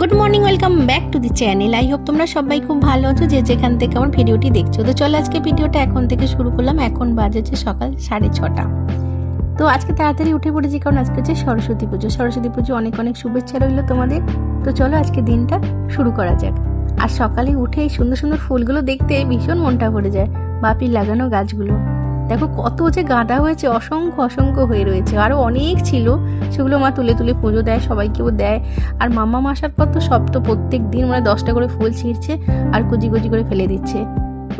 Good morning welcome back to the channel I hope তোমরা সবাই খুব ভালো আছো, যে যেখান থেকে আমার ভিডিওটি দেখছ। তো চলো আজকে ভিডিওটা এখন থেকে শুরু করলাম। এখন বাজেছে সকাল সাড়ে ছটা। তো আজকে তাড়াতাড়ি উঠে পড়েছি, কারণ আজকে হচ্ছে সরস্বতী পুজো। সরস্বতী পুজো অনেক অনেক শুভেচ্ছা রইল তোমাদের। তো চলো আজকে দিনটা শুরু করা যাক। আর সকালে উঠে এই সুন্দর সুন্দর ফুলগুলো দেখতে ভীষণ মনটা ভরে যায়। বাপির লাগানো গাছগুলো। দেখো কত যে গাঁদা হয়েছে, অসংখ্য অসংখ্য হয়ে রয়েছে। আরও অনেক ছিল, সেগুলো মা তুলে তুলে পুজো দেয়, সবাইকেও দেয়। আর মাম্মা আসার পর তো সব তো প্রত্যেক দিন মানে দশটা করে ফুল ছিঁড়ছে আর কুচি কুচি করে ফেলে দিচ্ছে।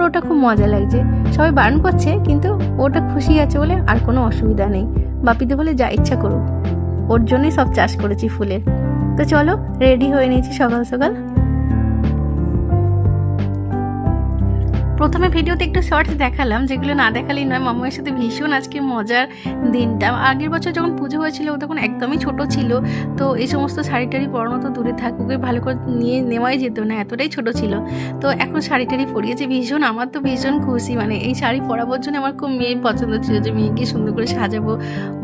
ওটা খুব মজা লাগছে। সবাই বারণ করছে, কিন্তু ওটা খুশি আছে বলে আর কোনো অসুবিধা নেই। বাপিতে বলে যা ইচ্ছা করুক। ওর জন্যই সব চাষ করেছি ফুলের। তো চলো রেডি হয়ে নিয়েছি সকাল সকাল। প্রথমে ভিডিওতে একটু শর্টস দেখালাম, যেগুলো না দেখালেই নয়। মামার সাথে ভীষণ আজকে মজার দিনটা। আগের বছর যখন পুজো হয়েছিল, ও তখন একদমই ছোট ছিল। তো এই সমস্ত শাড়ি টাড়ি পরানো তো দূরে থাকুক ভালো করে নিয়ে নেওয়াই যেত না, এতটাই ছোট ছিল। তো এখন শাড়ি টাড়ি পরিয়েছে ভীষণ, আমার তো ভীষণ খুশি। মানে এই শাড়ি পরাবার জন্য আমার খুব মেয়ে পছন্দ ছিল যে, মেয়েকে সুন্দর করে সাজাবো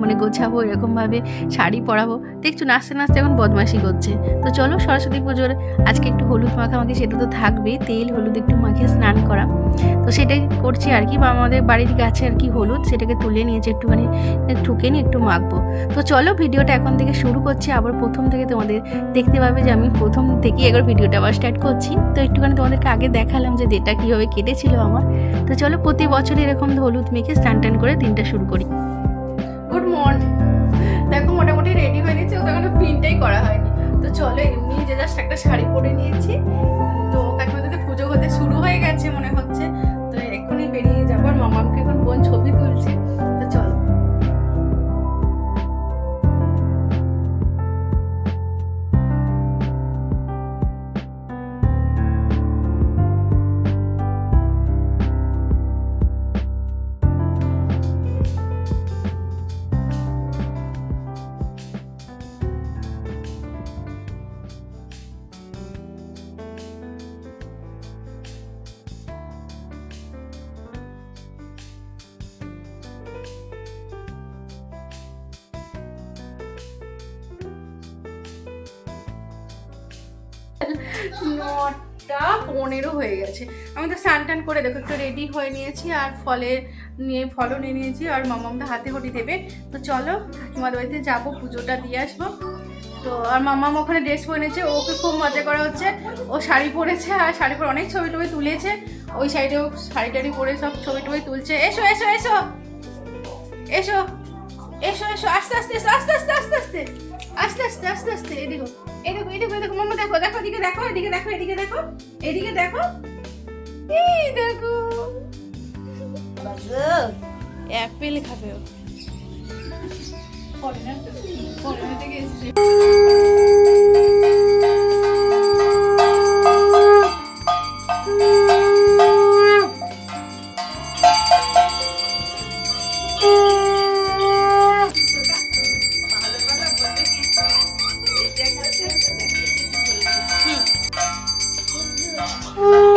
মানে গোছাবো, এরকমভাবে শাড়ি পরাবো। দেখছ নাচতে নাচতে এখন বদমাশি করছে। তো চলো সরস্বতী পুজোর আজকে একটু হলুদ মাখা মাখামাখি সেটা তো থাকবেই। তেল, হলুদ একটু মাখিয়ে স্নান করা। তো সেটাই করছি আর কি, বা আমাদের বাড়ির গাছে আর কি হলুদ, সেটাকে তুলে নিয়েছি একটুখানি ঠুকে নিয়ে একটু মাখবো। তো চলো ভিডিওটা এখন থেকে শুরু করছি, আবার প্রথম থেকে তোমাদের দেখতে পাবে যে আমি প্রথম থেকেই একবার ভিডিওটা আবার স্টার্ট করছি। তো একটুখানি তোমাদেরকে আগে দেখালাম যে ডেটা কীভাবে কেটেছিল আমার। তো চলো প্রতি বছর এরকম হলুদ মেখে স্নান টান করে দিনটা শুরু করি। গুড মর্নিং দেখো মোটামুটি রেডি হয়ে নিয়েছে ওটা কোনো প্রিন্টটাই করা হয়নি। তো চলো এমনি যে জাস্ট একটা শাড়ি পরে নিয়েছি। নটা পনেরো হয়ে গেছে। আমি তো স্নান টান করে দেখো একটু রেডি হয়ে নিয়েছি আর ফলে নিয়ে ফলও নিয়ে নিয়েছি আর মামাম তো হাতে হটি দেবে। তো চলো কাকিমার বাড়িতে যাব পুজোটা দিয়ে আসব। তো আর মামাম ওখানে ড্রেস পরে নিয়েছে ওকে খুব মজা করা হচ্ছে। ও শাড়ি পরেছে আর শাড়ি পরে অনেক ছবি টবি তুলেছে। ওই সাইডেও শাড়ি টাড়ি পরে সব ছবি টবি তুলছে। এসো এসো এসো এসো এসো এসো আস্তে আস্তে এসো, আস্তে আস্তে আস্তে আস্তে। আস্তে আস্তে আস্তে আস্তে এদিকে এই দেখো এই দেখো এই দেখো মাম্মা দেখো দেখো এদিকে দেখো এদিকে দেখো এদিকে দেখো এদিকে দেখো। এই দেখো। অ্যাপেল খাবে ও। ফরেনার না? ফরেনার থেকে এসেছে। Música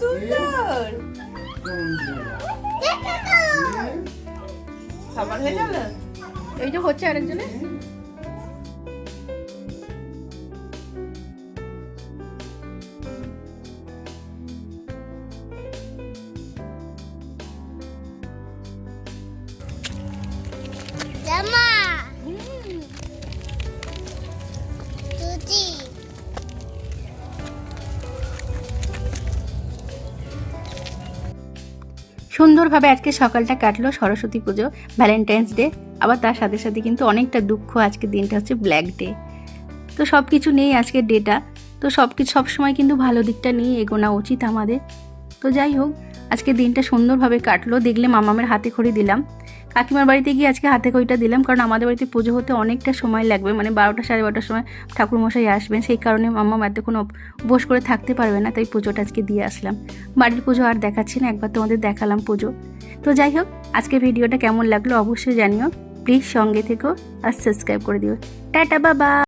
সুন্দর হয়ে যাবে এই যে হচ্ছে আরেকজনের? সুন্দরভাবে আজকে সকালটা কাটলো, সরস্বতী পুজো ভ্যালেন্টাইন্স ডে আবার তার সাথে সাথে কিন্তু অনেকটা দুঃখ আজকে দিনটা হচ্ছে ব্ল্যাক ডে তো সব কিছু নেই আজকের ডেটা, তো সব কিছু সবসময় কিন্তু ভালো দিকটা নিয়ে এগোনা উচিত আমাদের। তো যাই হোক, আজকে দিনটা সুন্দরভাবে কাটলো, দেখলে মামামের হাতে খড়ি দিলাম। কাকিমার বাড়িতে গিয়ে আজকে হাতে কইটা দিলাম, কারণ আমাদের বাড়িতে পুজো হতে অনেকটা সময় লাগবে মানে বারোটা সাড়ে বারোটার সময় ঠাকুরমশাই আসবেন, সেই কারণে মাম্মা এতক্ষণ কোনো উপোস করে থাকতে পারবে না, তাই পুজোটা আজকে দিয়ে আসলাম। বাড়ির পুজো আর দেখাচ্ছি না, একবার তোমাদের দেখালাম পুজো। তো যাই হোক আজকে ভিডিওটা কেমন লাগল অবশ্যই জানিও, প্লিজ সঙ্গে থেকো আর সাবস্ক্রাইব করে দিও। টাটা, বাবা!